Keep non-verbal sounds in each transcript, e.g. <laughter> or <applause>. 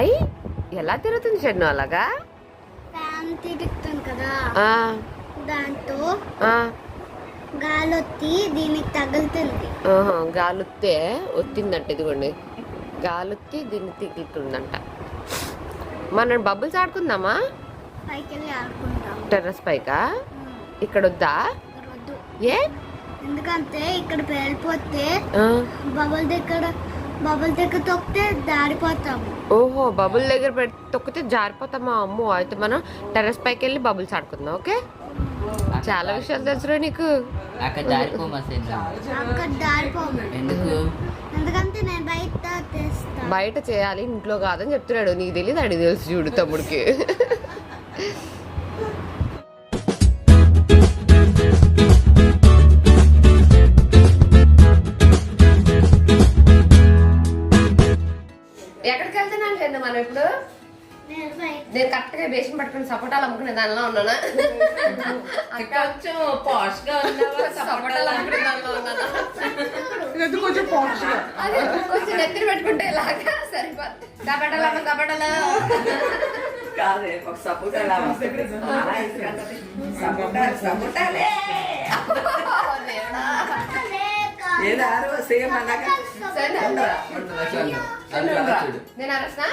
అయ్యి ఎలా తిరుగుతుంది చెన్ను అలాగా? తిరుగుతుంది కదా. దాంతో గాలొత్తి దీనికి తగులుతుంది. గాలొత్తే ఒత్తిందంట ఇదిగోండి. గాలొత్తి దీన్ని తిగులుతుందంట. మనం బబుల్స్ ఆడుకుందామా? టెర్రస్ పైకా? ఇక్కడ వద్దా. ఏ? ఎందుకంటే ఇక్కడ పేలిపోతే బబుల్ దగ్గర బబుల్ దగ్గర తొక్కితే దాడిపోతాము ఓహో బబుల్ దగ్గర తొక్కితే జారిపోతామా? అమ్మో అయితే మనం టెర్రస్ పైకి వెళ్ళి బబుల్స్ ఆడుకుందాం ఓకే? చాలా విషయాలు తెలుసురా నీకు. అక్కడ జారిపోమా సెన్ను అక్కడ దాడిపోము ఎందుకు? ఎందుకంటే నేను బయట తెస్తా. బయట చేయాలి ఇంట్లో కాదని చెప్తున్నాడు. నీకు తెలియదు అడిగి తెలుసు చూడు తమ్ముడికి. నేను బయట నేను కరెక్ట్గా బేసిన్ పట్టుకుని సపోటాలు అమ్ముకునే దానిలో ఉన్నానా? కొంచెం పాష్గా ఉన్నావా సపోటాలు? అమ్ముకునే దానిలో ఉన్నానా? ఇది కొంచెం పాష్గా అదే కొంచెం నెత్తిన పెట్టుకుంటే ఇలాగా సరిపోతుంది కాదే ఒక సపోటాలే. ఏదారు సేమ్ అలాగ. నేను అరసనా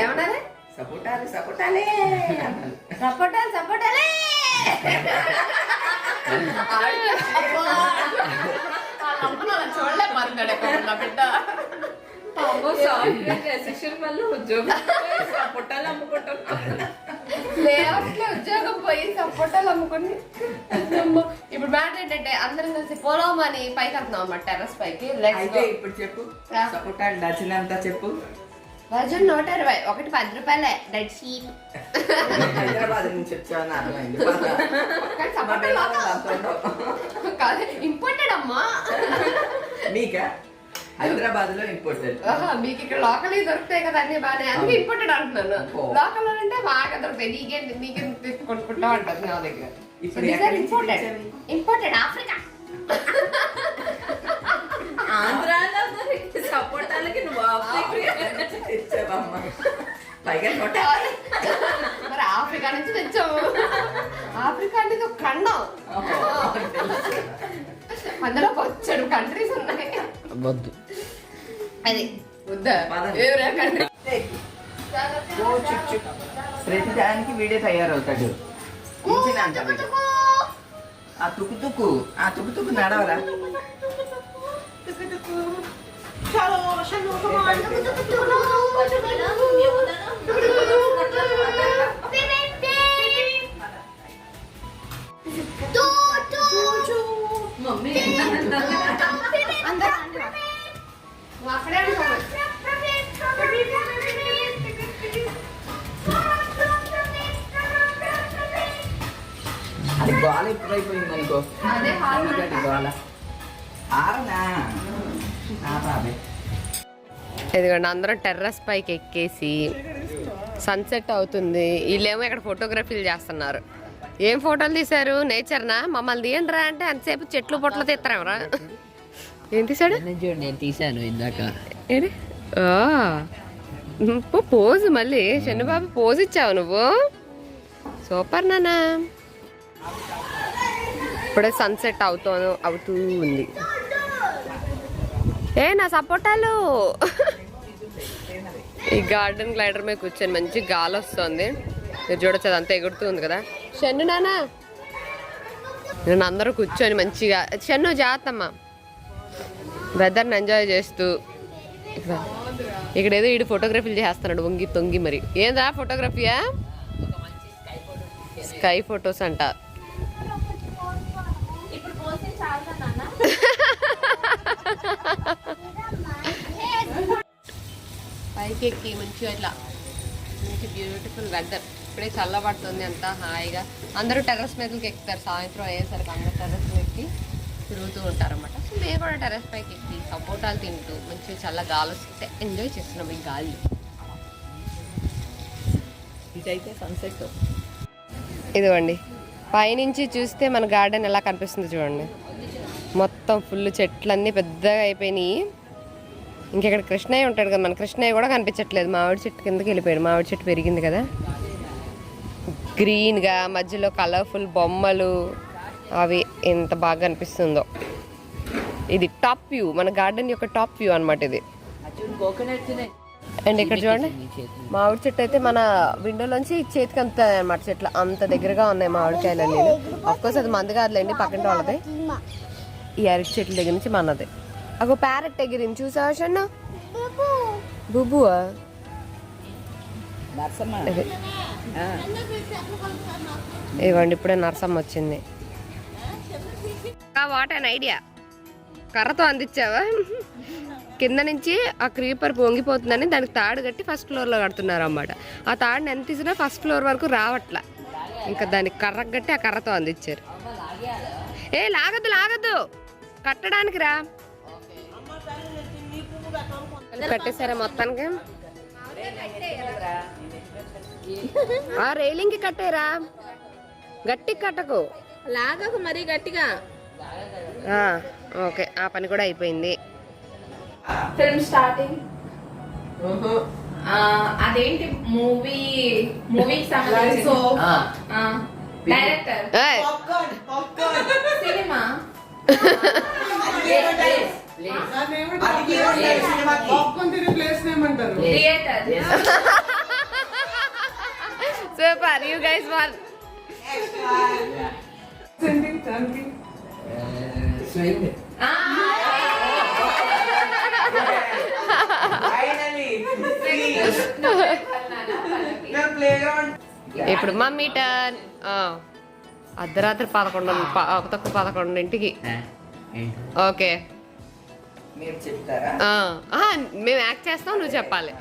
ఏమన్నారే సపోటాలు సపోటాలే. సపోటాలు సపోటాలే. చూడలే నా బిడ్డ. సపోటాలు ఉద్యోగం పోయి సపోటాలు అమ్ముకుని అమ్మో. ఇప్పుడు మ్యాటర్ ఏంటంటే అందరం కలిసి పోదాం అని పైకి వెళ్తున్నాం అన్నమాట టెర్రస్ పైకి. అయితే ఇప్పుడు చెప్పు. సపోటాలు డజన్ అంతా చెప్పు. వజన్ నూట ఇరవై. ఒకటి పది రూపాయలే. డెడ్ షీట్ హైదరాబాద్ నుంచి వచ్చాను ఇంపార్టెంట్ అమ్మా. మీకా హైదరాబాద్లో ఇంపోర్టెడ్ ఆహా, మీకు ఇక్కడ లోకల్ దొరుకుతాయి కదా అన్ని బాగానే. అందుకే ఇంపార్టెంట్ అంటున్నాను. లోకల్ అంటే బాగా దొరుకుతాయి. నీకేంటి నీకెందుకు తీసుకొనుకుంటా అంటారు నా దగ్గర. ఇప్పుడు తెచ్చావి? ఇంపార్టెంట్ ఆఫ్రికా ఆంధ్రాలో సపోటాలకి నువ్వు తెచ్చావమ్మా. పైగా మరి ఆఫ్రికా నుంచి తెచ్చాము ఆఫ్రికా అనేది ఒక ఖండం. అందులో వచ్చాడు కంట్రీస్ ఉన్నాయి. వద్దు. అది. ప్రతి దానికి వీడే తయారవుతాడు. ఆ తుకు తుకు ఆ తుకు తుకు నడవరా? నువ్వు ఇదిగోండి అందరం టెర్రస్ పైకి ఎక్కేసి సన్సెట్ అవుతుంది. వీళ్ళేమో ఇక్కడ ఫోటోగ్రఫీలు చేస్తున్నారు. ఏం ఫోటోలు తీశారు? నేచర్నా మమ్మల్ని తీయండి రా అంటే అంతసేపు చెట్లు పొట్లు తీస్తారేమరా ఏం తీసాడు నేను తీసాను ఇందాక. ఏంటి? పోజు మళ్ళీ. చిన్నబాబు పోజు ఇచ్చావు నువ్వు. సూపర్ నానా ఇప్పుడే సన్సెట్ అవుతూ అవుతూ ఉంది. ఏ నా సపోటాలు ఈ గార్డెన్ గ్లైడర్ మీద కూర్చొని మంచి గాలి వస్తుంది. మీరు చూడొచ్చు అదంతా ఎగురుతూ ఉంది కదా. షన్ను నానా? నేను అందరూ కూర్చొని మంచిగా షన్ను జాతమ్మ. వెదర్ని ఎంజాయ్ చేస్తూ ఇక్కడ ఇక్కడ ఏదో ఈడు ఫోటోగ్రఫీలు చేస్తున్నాడు వంగి తొంగి మరి. ఏందా ఫోటోగ్రఫీయా స్కై ఫొటోస్ అంట. <laughs> పైకి ఎక్కి మంచిగా ఇట్లా. మంచి బ్యూటిఫుల్ వెదర్ ఇప్పుడే చల్లబడుతుంది అంతా హాయిగా. అందరూ టెర్రస్ మీదకి ఎక్కుతారు. సాయంత్రం అయ్యేసరికి అందరూ టెర్రస్ ఎక్కి తిరుగుతూ ఉంటారు అనమాట సో మేము కూడా టెర్రస్ పైకి ఎక్కి సపోటాలు తింటూ మంచిగా చల్ల గాలి వస్తే ఎంజాయ్ చేస్తున్నాం ఈ గాలి. ఇదైతే సన్సెట్ ఇదిగోండి. పైనుంచి చూస్తే మన గార్డెన్ ఎలా కనిపిస్తుంది చూడండి. మొత్తం ఫుల్ చెట్లన్నీ పెద్దగా అయిపోయినాయి. ఇంకెక్కడ కృష్ణయ్య ఉంటాడు కదా మన కృష్ణయ్య కూడా కనిపించట్లేదు. మామిడి చెట్టు కిందకి వెళ్ళిపోయాడు. మామిడి చెట్టు పెరిగింది కదా. గ్రీన్గా మధ్యలో కలర్ఫుల్ బొమ్మలు అవి ఎంత బాగా అనిపిస్తుందో ఇది టాప్ వ్యూ మన గార్డెన్ యొక్క టాప్ వ్యూ అనమాట ఇది. అండ్ ఇక్కడ చూడండి. మామిడి చెట్టు అయితే మన విండోలోంచి చేతికి అంత అనమాట చెట్లు. అంత దగ్గరగా ఉన్నాయి మామిడికాయలు అన్ని కోర్స్ అది మంది కాదులేండి పక్కన వాళ్ళది. ఈ అరటి చెట్ల దగ్గర నుంచి మనది. ఒక ప్యారెట్ ఎగిరింది చూసావా షన్ను? బుబువా. ఇవ్వండి ఇప్పుడే నరసమ్మ వచ్చింది. వాట్ అన్ ఐడియా కర్రతో అందించావా? కింద నుంచి ఆ క్రీపర్ పొంగిపోతుందని దానికి తాడు కట్టి ఫస్ట్ ఫ్లోర్లో కడుతున్నారు అన్నమాట ఆ తాడుని ఎంత తీసినా ఫస్ట్ ఫ్లోర్ వరకు రావట్లా. ఇంకా దానికి కర్ర కట్టి ఆ కర్రతో అందించారు. ఏ లాగద్దు లాగద్దు. కట్టడానికి రా. కట్టేశారా మొత్తానికి? ఆ రైలింగ్కి కట్టేరా. గట్టి కట్టకు. లాగకు మరీ గట్టిగా. ఆ, ఓకే ఆ పని కూడా అయిపోయింది. ఫిల్మ్ స్టార్టింగ్ అదేంటి మూవీ మూవీకి సంబంధించి? Director cinema <laughs> super you guys one ఇప్పుడు మమ్మీ టర్న్ అర్ధరాత్రి పదకొండు ప- తక్కువ పదకొండింటికి. ఓకే మేము యాక్ట్ చేస్తాం నువ్వు చెప్పాలి.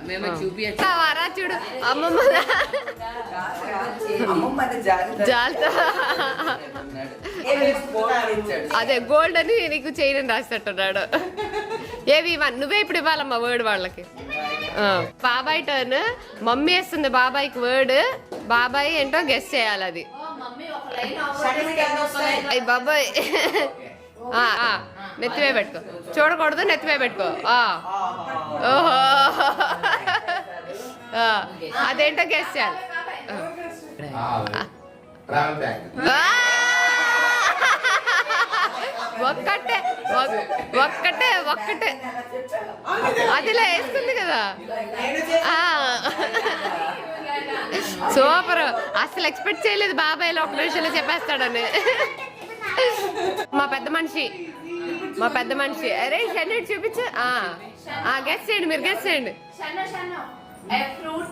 వారా చూడు. అమ్మమ్మ అది గోల్డ్ అని నీకు చేయని రాసేట్టున్నాడు ఏవి నువ్వే ఇప్పుడు ఇవ్వాలమ్మా వర్డ్ వాళ్ళకి. ఆ, బాబాయ్ టర్న్ మమ్మీ వేస్తుంది బాబాయ్కి వర్డ్ బాబాయ్ ఏంటో గెస్ చేయాలి అది. అయ్యి బాబాయ్. ఆ, ఆ, నెత్తివే పెట్టుకో. చూడకూడదు నెత్తివే పెట్టుకో. ఆ. ఓహో. అదేంటో గెస్ చేయాలి. ఒక్కటే ఒక్కటే ఒక్కటే. అదిలా వేస్తుంది కదా. ఆ. సూపర్. అసలు ఎక్స్పెక్ట్ చేయలేదు బాబాయ్ ఒక నిమిషంలో చెప్పేస్తాడని. మా పెద్ద మనిషి. మా పెద్ద మనిషి. అరే షెన్నెట్ చూపించు. గెస్ చేయండి మీరు గెస్ చేయండి. షన్నో షన్నో. ఏ ఫ్రూట్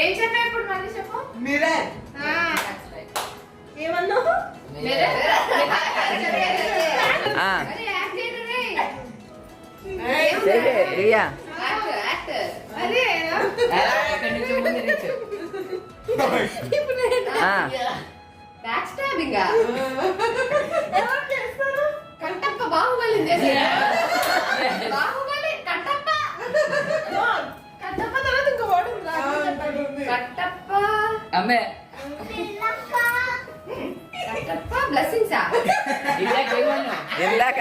ఏం చెప్పా ఇప్పుడు మళ్ళీ చెప్పు? మిరర్ ఏమన్నావు? రియా. బ్యాక్ స్టాబింగ్ కంటప్ప బాహుబలి. కట్టప్ప అమ్మే కట్టప్ప బ్లెస్సింగ్సా ఇందాక ఏమన్నా ఇందాక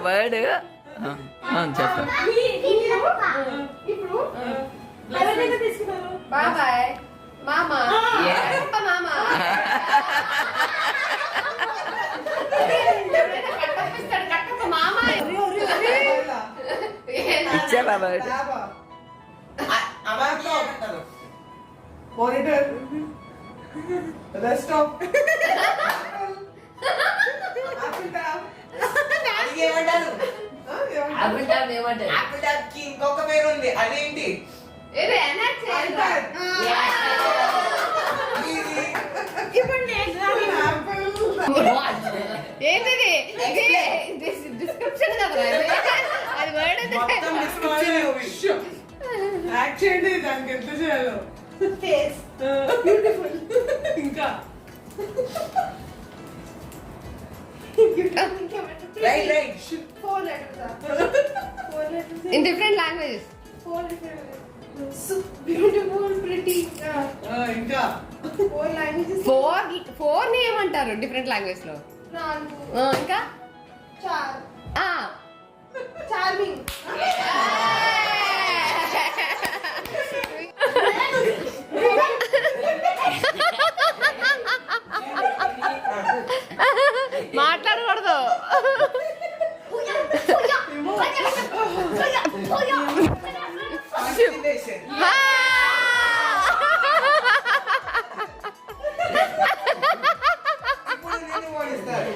ఏం తీసుకుంటావు? ఆ వర్డ్ చెప్పు ఇప్పుడు ఎవరి దగ్గర తీసుకున్నారు బాబాయ్ మామ కట్టప్ప మామ ఎవరైనా కట్టప్ప ఇస్తాడు కట్టప్ప మామ ఇచ్చావా word Monitor. Desktop. Apple tab. Apple top ఏమంటారు? యాపిల్ ట్యాబ్కి ఇంకొక పేరు ఉంది. అదేంటి? ఏది ఎన్ఆర్సీ ఏంటిది? డిస్క్రిప్షన్ ఇది. అది వర్డ్. యాక్ట్ చేయండి దానికి ఎంత చేయాలో. ఇంకా. Right right in different languages ఆ, ఇంకా. ఫోర్ ఫోర్ని ఏమంటారు డిఫరెంట్ లాంగ్వేజ్లో. ఆ, ఇంకా? Consolidation. ఆ. ఇప్పుడు నేను ఓడిస్తాను.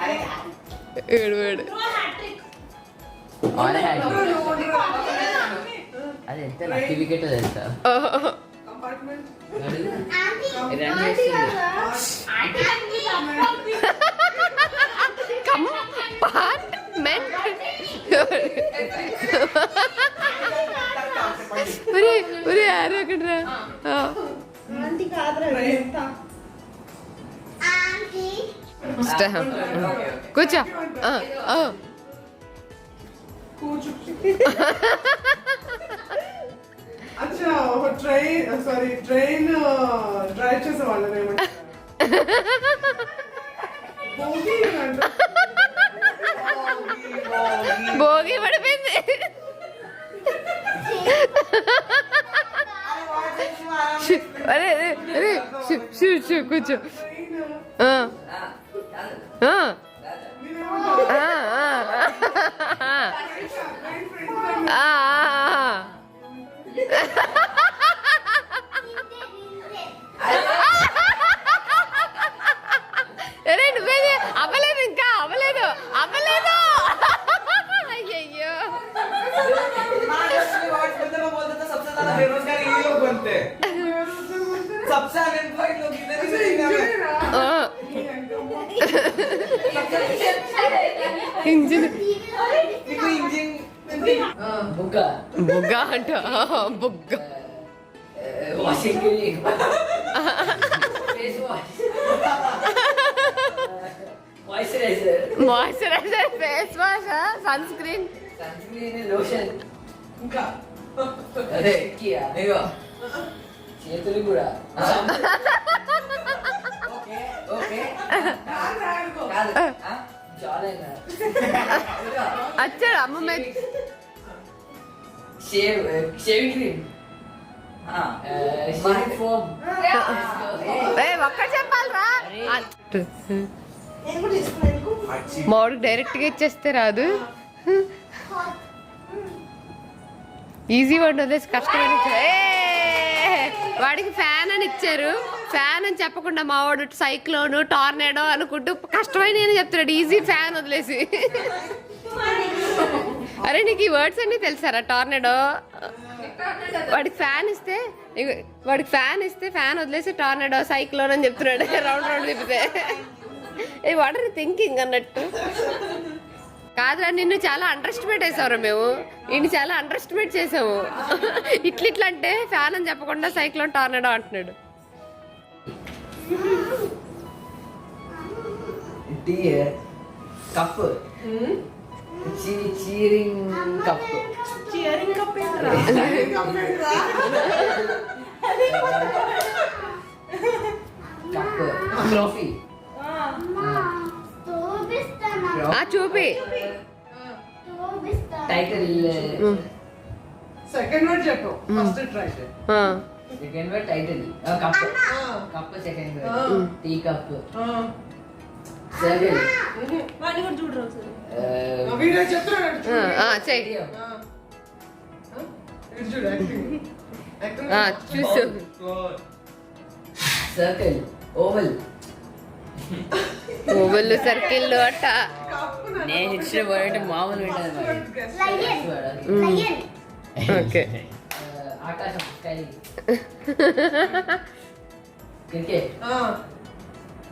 అరే, ఏడు ఏడు అది ఎంత లక్కీ వికెట్ తెలుసా కంపార్ట్మెంట్ రన్ చేస్తుంది కంపార్ట్మెంట్ ఒరే ఒరే యారు అక్కడరా కూర్చో ఆ, ఆ. కూర్చో అచ్చా ఒక ట్రైన్ సారీ ట్రైన్ డ్రైవ్ చేసే వాళ్ళని ఏమంటారు భోగి పడిపోయింది. అరే అరే కూర్చో. ఆ, బుగ్గ. బుగ్గ అంట. బుగ్గ. Washing <laughs> moisturiser. Moisturiser face wash sunscreen? Sunscreen lotion. ఇంకా. అదే. కియా ఇగో చేతులు కూడా. Okay okay. కాదు, ఆడుకో. కాదు. చాలా వచ్చాడు అమ్మ మీద షేవ్ షేవింగ్ క్రీమ్ ఆ షేవింగ్ ఫోమ్ ఏ ఒక్క చెప్పాలరా? మామిడికి డైరెక్ట్గా ఇచ్చేస్తే రాదు. ఈజీ వర్డ్ వదిలేసి కష్టమైన! వాడికి ఫ్యాన్ అని ఇచ్చారు. ఫ్యాన్ అని చెప్పకుండా మా వాడు సైక్లోన్ టార్నేడో అనుకుంటూ కష్టమైన చెప్తున్నాడు. ఈజీ ఫ్యాన్ వదిలేసి. అరే నీకు ఈ వర్డ్స్ అన్ని తెలుసారా? టార్నేడో వాడికి ఫ్యాన్ ఇస్తే వాడికి ఫ్యాన్ ఇస్తే ఫ్యాన్ వదిలేసి టార్నేడో సైక్లోన్ అని చెప్తున్నాడు. రౌండ్ రౌండ్ తిప్పితే. ఏ వాట్ ఆర్ థింకింగ్ అన్నట్టు. కాదురా నిన్ను చాలా అండర్ ఎస్టిమేట్ వేసావురా మేము. ఈయన చాలా అండర్ ఎస్టిమేట్ చేసాము. ఇట్లా అంటే ఫ్యాన్ అని చెప్పకుండా సైక్లోన్ టార్నేడో అంటున్నాడు. Dear cup cheering cup cup trophy ఆ చూపి టైటిల్ సెకండ్ వర్డ్ చెప్పు ఫస్ట్ ట్రై ఆ, second word title cup cup second word T చూసు. సర్కిల్ ఓవల్ సర్కిల్ అట్ట. నేను ఇచ్చిన అంటే మామూలు ఓకే <laughs> ఆ, ఆకాశం sky cricket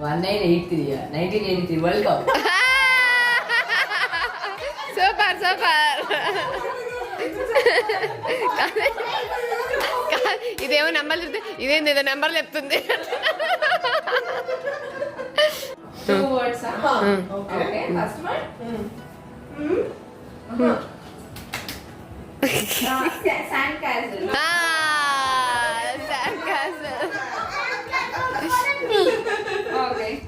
one nine eight three nineteen eighty three world cup super super ఇదేమో నెంబర్ చెప్తే ఇదేంది ఏదో నెంబర్ చెప్తుంది. Sand Okay.